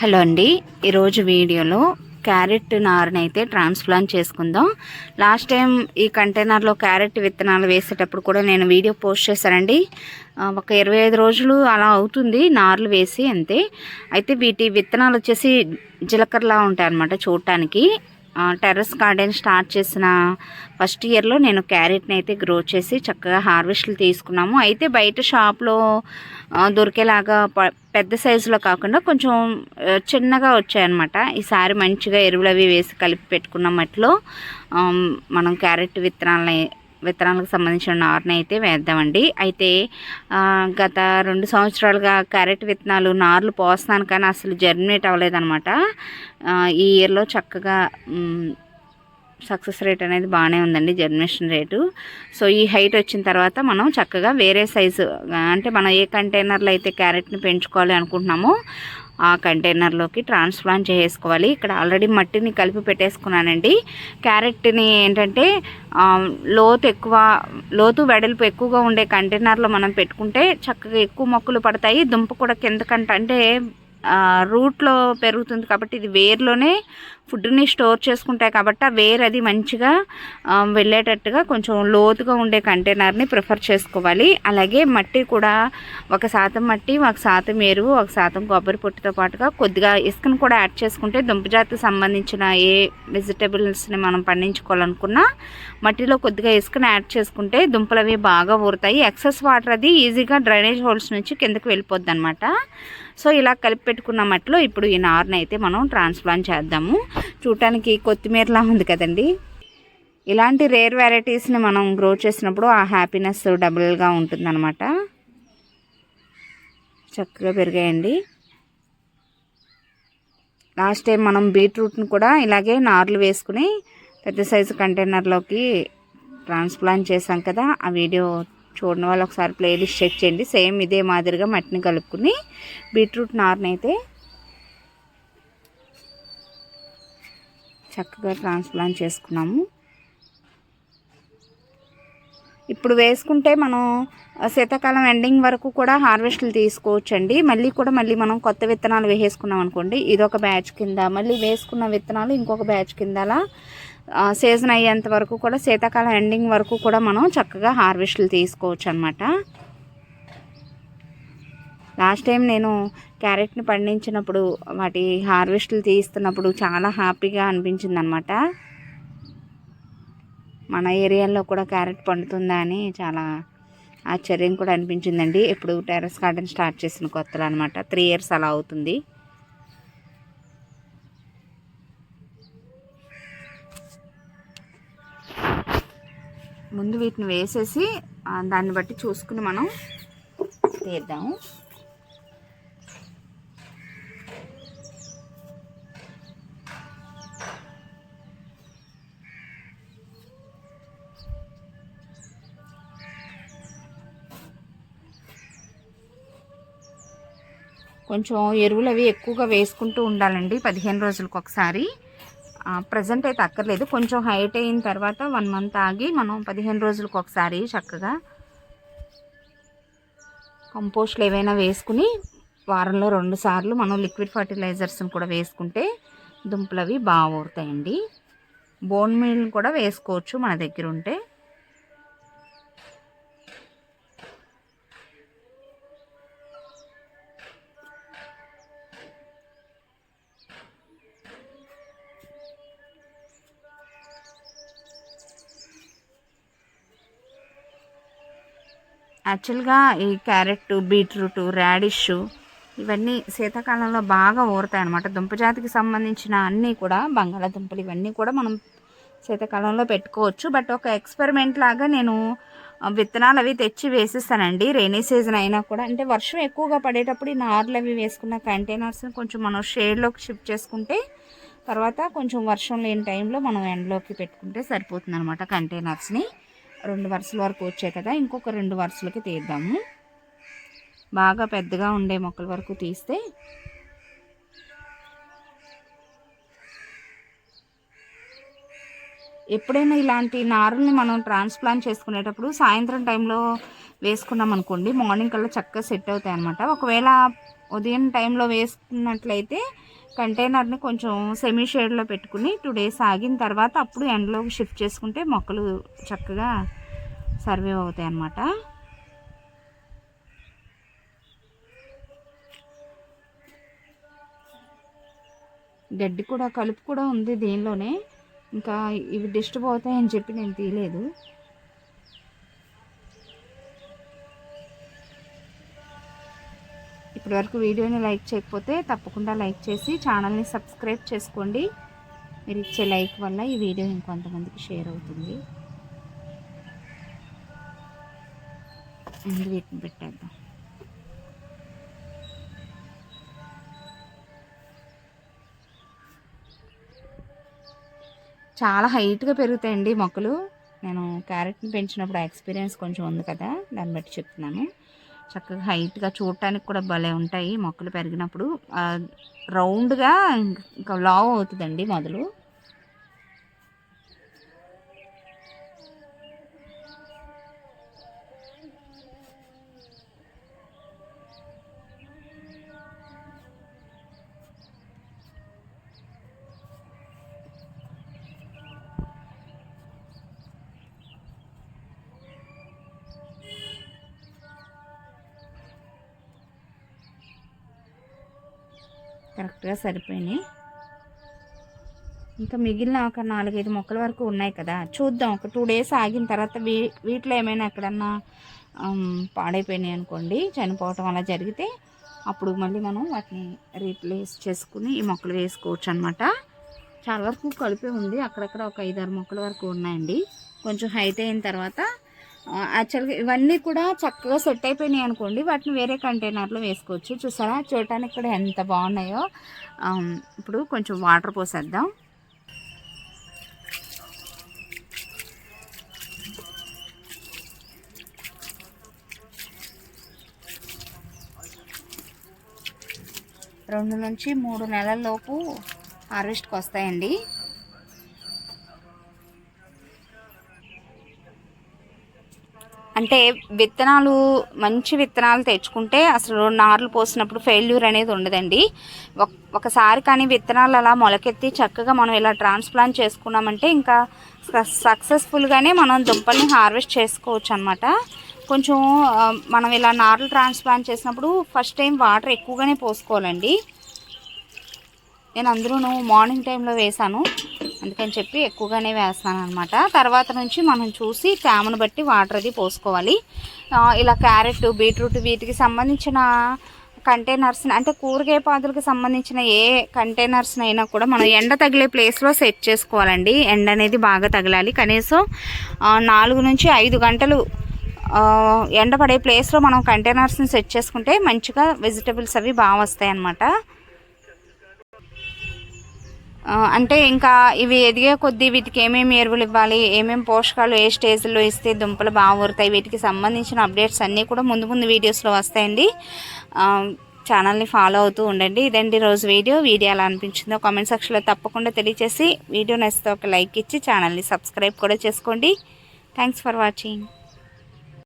Hello అండి. ఈరోజు వీడియోలో క్యారెట్ నారుని అయితే ట్రాన్స్ప్లాంట్ చేసుకుందాం. లాస్ట్ టైం ఈ కంటైనర్లో క్యారెట్ విత్తనాలు వేసేటప్పుడు కూడా నేను వీడియో పోస్ట్ చేశానండి. ఒక ఇరవై ఐదు రోజులు అలా అవుతుంది నార్లు వేసి అంతే. అయితే వీటి విత్తనాలు వచ్చేసి జీలకర్రలా ఉంటాయి అన్నమాట చూడటానికి. టెర్రస్ గార్డెన్ స్టార్ట్ చేసిన ఫస్ట్ ఇయర్లో నేను క్యారెట్ని అయితే గ్రో చేసి చక్కగా హార్వెస్ట్లు తీసుకున్నాము. అయితే బయట షాప్లో దొరికేలాగా ప- పెద్ద సైజులో కాకుండా కొంచెం చిన్నగా వచ్చాయన్నమాట. ఈసారి మంచిగా ఎరువులు అవి వేసి కలిపి పెట్టుకున్న మట్లో మనం క్యారెట్ విత్తనాలని విత్తనాలకు సంబంధించిన నారుని అయితే వేద్దామండి. అయితే గత రెండు సంవత్సరాలుగా క్యారెట్ విత్తనాలు నార్లు పోస్తున్నాను కానీ అసలు జర్మినేట్ అవ్వలేదన్నమాట. ఈ ఇయర్లో చక్కగా సక్సెస్ రేట్ అనేది బాగానే ఉందండి జర్మినేషన్ రేటు. సో ఈ హైట్ వచ్చిన తర్వాత మనం చక్కగా వేరే సైజు అంటే మనం ఏ కంటైనర్లో అయితే క్యారెట్ని పెంచుకోవాలి అనుకుంటున్నామో ఆ కంటైనర్లోకి ట్రాన్స్ప్లాంట్ చేసుకోవాలి ఇక్కడ ఆల్రెడీ మట్టిని కలిపి పెట్టేసుకున్నానండి. క్యారెట్ని ఏంటంటే లోతు ఎక్కువ లోతు వెడల్పు ఎక్కువగా ఉండే కంటైనర్లో మనం పెట్టుకుంటే చక్కగా ఎక్కువ మొక్కలు పడతాయి. దుంప కూడా కిందకంటే అంటే రూట్లో పెరుగుతుంది కాబట్టి ఇది వేర్లోనే ఫుడ్ని స్టోర్ చేసుకుంటాయి కాబట్టి ఆ వేర్ అది మంచిగా వెళ్ళేటట్టుగా కొంచెం లోతుగా ఉండే కంటైనర్ని ప్రిఫర్ చేసుకోవాలి. అలాగే మట్టి కూడా ఒక శాతం మట్టి ఒక శాతం ఎరువు ఒక శాతం కొబ్బరి పొట్టుతో పాటుగా కొద్దిగా ఇసుకను కూడా యాడ్ చేసుకుంటే దుంపజాతికి సంబంధించిన ఏ వెజిటేబుల్స్ని మనం పండించుకోవాలనుకున్నా మట్టిలో కొద్దిగా ఇసుకను యాడ్ చేసుకుంటే దుంపలు అవి బాగా ఊరుతాయి. ఎక్సెస్ వాటర్ అది ఈజీగా డ్రైనేజ్ హోల్స్ నుంచి కిందకి వెళ్ళిపోద్ది అనమాట సో ఇలా కలిపి పెట్టుకున్న మట్టిలో ఇప్పుడు ఈ నార్ని అయితే మనం ట్రాన్స్ప్లాంట్ చేద్దాము. చూడటానికి కొత్తిమీరలా ఉంది కదండి. ఇలాంటి రేర్ వెరైటీస్ని మనం గ్రో చేసినప్పుడు ఆ హ్యాపీనెస్ డబుల్గా ఉంటుందన్నమాట. చక్కగా పెరిగాయండి. లాస్ట్ టైం మనం బీట్రూట్ని కూడా ఇలాగే నార్లు వేసుకుని పెద్ద సైజు కంటైనర్లోకి ట్రాన్స్ప్లాంట్ చేసాం కదా ఆ వీడియో చూడని వాళ్ళు ఒకసారి ప్లేలిస్ట్ చెక్ చేయండి. సేమ్ ఇదే మాదిరిగా మట్టిని కలుపుకుని బీట్రూట్ నార్ని అయితే చక్కగా ట్రాన్స్ప్లాంట్ చేసుకున్నాము. ఇప్పుడు వేసుకుంటే మనం శీతాకాలం ఎండింగ్ వరకు కూడా హార్వెస్ట్లు తీసుకోవచ్చండి. మళ్ళీ కూడా మళ్ళీ మనం కొత్త విత్తనాలు వేసేసుకున్నాం అనుకోండి ఇదొక బ్యాచ్ కింద. మళ్ళీ వేసుకున్న విత్తనాలు ఇంకొక బ్యాచ్ కింద అలా సీజన్ అయ్యేంత వరకు కూడా శీతాకాలం ఎండింగ్ వరకు కూడా మనం చక్కగా హార్వెస్ట్లు తీసుకోవచ్చు అనమాట లాస్ట్ టైం నేను క్యారెట్ని పండించినప్పుడు వాటి హార్వెస్ట్లు తీస్తున్నప్పుడు చాలా హ్యాపీగా అనిపించింది అనమాట మన ఏరియాలో కూడా క్యారెట్ పండుతుందా అని చాలా ఆశ్చర్యం కూడా అనిపించిందండి. ఇప్పుడు టెర్రస్ గార్డెన్ స్టార్ట్ చేసిన కొత్తలు అనమాట త్రీ ఇయర్స్ అలా అవుతుంది. ముందు వీటిని వేసేసి దాన్ని బట్టి చూసుకుని మనం తీద్దాము. కొంచెం ఎరువులు అవి ఎక్కువగా వేసుకుంటూ ఉండాలండి పదిహేను రోజులకు ఒకసారి. ప్రజెంట్ అయితే అక్కర్లేదు. కొంచెం హైట్ అయిన తర్వాత వన్ మంత్ ఆగి మనం పదిహేను రోజులకు ఒకసారి చక్కగా కంపోస్ట్లు ఏవైనా వేసుకుని వారంలో రెండు సార్లు మనం లిక్విడ్ ఫర్టిలైజర్స్ని కూడా వేసుకుంటే దుంపలు అవి బాగా ఊరుతాయండి. బోన్ మీల్ కూడా వేసుకోవచ్చు మన దగ్గర ఉంటే. యాక్చువల్గా ఈ క్యారెట్ బీట్రూట్ రాడిష్ ఇవన్నీ శీతాకాలంలో బాగా ఊరుతాయి అన్నమాట దుంపజాతికి సంబంధించిన అన్నీ కూడా బంగాళాదుంపలు ఇవన్నీ కూడా మనం శీతాకాలంలో పెట్టుకోవచ్చు. బట్ ఒక ఎక్స్పెరిమెంట్ లాగా నేను విత్తనాలు అవి తెచ్చి వేసిస్తానండి. రైనీ సీజన్ అయినా కూడా. అంటే వర్షం ఎక్కువగా పడేటప్పుడు ఈ నార్లు అవి వేసుకున్న కంటైనర్స్ని కొంచెం మనం షేడ్లోకి షిఫ్ట్ చేసుకుంటే తర్వాత కొంచెం వర్షం లేని టైంలో మనం ఎండలోకి పెట్టుకుంటే సరిపోతుంది అనమాట కంటైనర్స్ని రెండు వరుసల వరకు వచ్చాయి కదా ఇంకొక రెండు వరుసలకి తీద్దాము. బాగా పెద్దగా ఉండే మొక్కల వరకు తీస్తే ఎప్పుడైనా ఇలాంటి నారుల్ని మనం ట్రాన్స్ప్లాంట్ చేసుకునేటప్పుడు సాయంత్రం టైంలో వేసుకున్నాం అనుకోండి మార్నింగ్ కల్లా చక్కగా సెట్ అవుతాయి అనమాట ఒకవేళ ఉదయం టైంలో వేసుకున్నట్లయితే కంటైనర్ని కొంచెం సెమీ షేడ్లో పెట్టుకుని టూ డేస్ ఆగిన తర్వాత అప్పుడు ఎండలోకి షిఫ్ట్ చేసుకుంటే మొక్కలు చక్కగా సర్వైవ్ అవుతాయి అన్నమాట. గడ్డి కూడా కలుపు కూడా ఉంది దీనిలోనే. ఇంకా ఇవి డిస్టర్బ్ అవుతాయని చెప్పి నేను తీయలేదు. ఇప్పటివరకు వీడియోని లైక్ చేయకపోతే తప్పకుండా లైక్ చేసి ఛానల్ని సబ్స్క్రైబ్ చేసుకోండి. మీరు ఇచ్చే లైక్ వల్ల ఈ వీడియో ఇంకొంతమందికి షేర్ అవుతుంది. అండ్ వీటిని పెట్టేద్దాం. చాలా హైట్గా పెరుగుతాయండి మొక్కలు. నేను క్యారెట్ని పెంచినప్పుడు ఎక్స్పీరియన్స్ కొంచెం ఉంది కదా దాన్ని బట్టి చెప్తున్నాను. చక్కగా హైట్గా చూడటానికి కూడా భలే ఉంటాయి మొక్కలు పెరిగినప్పుడు. రౌండ్గా ఇంకా లావ్ అవుతుందండి మొదలు. కరెక్ట్గా సరిపోయినాయి. ఇంకా మిగిలిన ఒక నాలుగైదు మొక్కల వరకు ఉన్నాయి కదా. చూద్దాం. ఒక టూ డేస్ ఆగిన తర్వాత వీ వీటిలో ఏమైనా ఎక్కడన్నా పాడైపోయినాయి అనుకోండి చనిపోవటం అలా జరిగితే అప్పుడు మళ్ళీ మనం వాటిని రీప్లేస్ చేసుకుని ఈ మొక్కలు వేసుకోవచ్చు అనమాట చాలా వరకు కలిపి ఉంది. అక్కడక్కడ ఒక ఐదారు మొక్కల వరకు ఉన్నాయండి. కొంచెం హైట్ అయిన తర్వాత యాక్చువల్గా ఇవన్నీ కూడా చక్కగా సెట్ అయిపోయినాయి అనుకోండి. వాటిని వేరే కంటైనర్లో వేసుకోవచ్చు. చూసారా? చూడటానికి కూడా ఎంత బాగున్నాయో. ఇప్పుడు కొంచెం వాటర్ పోసేద్దాం. రెండు నుంచి మూడు నెలల లోపు హార్వెస్ట్కి వస్తాయండి అంటే విత్తనాలు మంచి విత్తనాలు తెచ్చుకుంటే అసలు నార్లు పోసినప్పుడు ఫెయిల్యూర్ అనేది ఉండదండి. ఒకసారి కానీ విత్తనాలు అలా మొలకెత్తి చక్కగా మనం ఇలా ట్రాన్స్ప్లాంట్ చేసుకున్నామంటే ఇంకా సక్సెస్ఫుల్గానే మనం దుంపల్ని హార్వెస్ట్ చేసుకోవచ్చు అనమాట కొంచెం మనం ఇలా నార్లు ట్రాన్స్ప్లాంట్ చేసినప్పుడు ఫస్ట్ టైం వాటర్ ఎక్కువగానే పోసుకోవాలండి. నేను అందరూ మార్నింగ్ టైంలో వేసాను అందుకని చెప్పి ఎక్కువగానే వేస్తాను అనమాట తర్వాత నుంచి మనం చూసి తేమను బట్టి వాటర్ అది పోసుకోవాలి. ఇలా క్యారెట్ బీట్రూట్ వీటికి సంబంధించిన కంటైనర్స్ అంటే కూరగాయ పాదులకు సంబంధించిన ఏ కంటైనర్స్ అయినా కూడా మనం ఎండ తగిలే ప్లేస్లో సెట్ చేసుకోవాలండి. ఎండ అనేది బాగా తగలాలి. కనీసం నాలుగు నుంచి ఐదు గంటలు ఎండ పడే ప్లేస్లో మనం కంటైనర్స్ని సెట్ చేసుకుంటే మంచిగా వెజిటబుల్స్ అవి బాగా వస్తాయి అన్నమాట అంటే ఇంకా ఇవి ఎదిగే కొద్దీ వీటికి ఏమేమి ఎరువులు ఇవ్వాలి ఏమేమి పోషకాలు ఏ స్టేజ్లో ఇస్తే దుంపలు బాగా ఊరుతాయి వీటికి సంబంధించిన అప్డేట్స్ అన్నీ కూడా ముందు ముందు వీడియోస్లో వస్తాయండి. ఛానల్ని ఫాలో అవుతూ ఉండండి. ఇదండి రోజు వీడియో. వీడియో ఎలా అనిపించిందో కామెంట్ సెక్షన్లో తప్పకుండా తెలియచేసి వీడియో నచ్చితే ఒక లైక్ ఇచ్చి ఛానల్ని సబ్స్క్రైబ్ కూడా చేసుకోండి. Thanks for watching.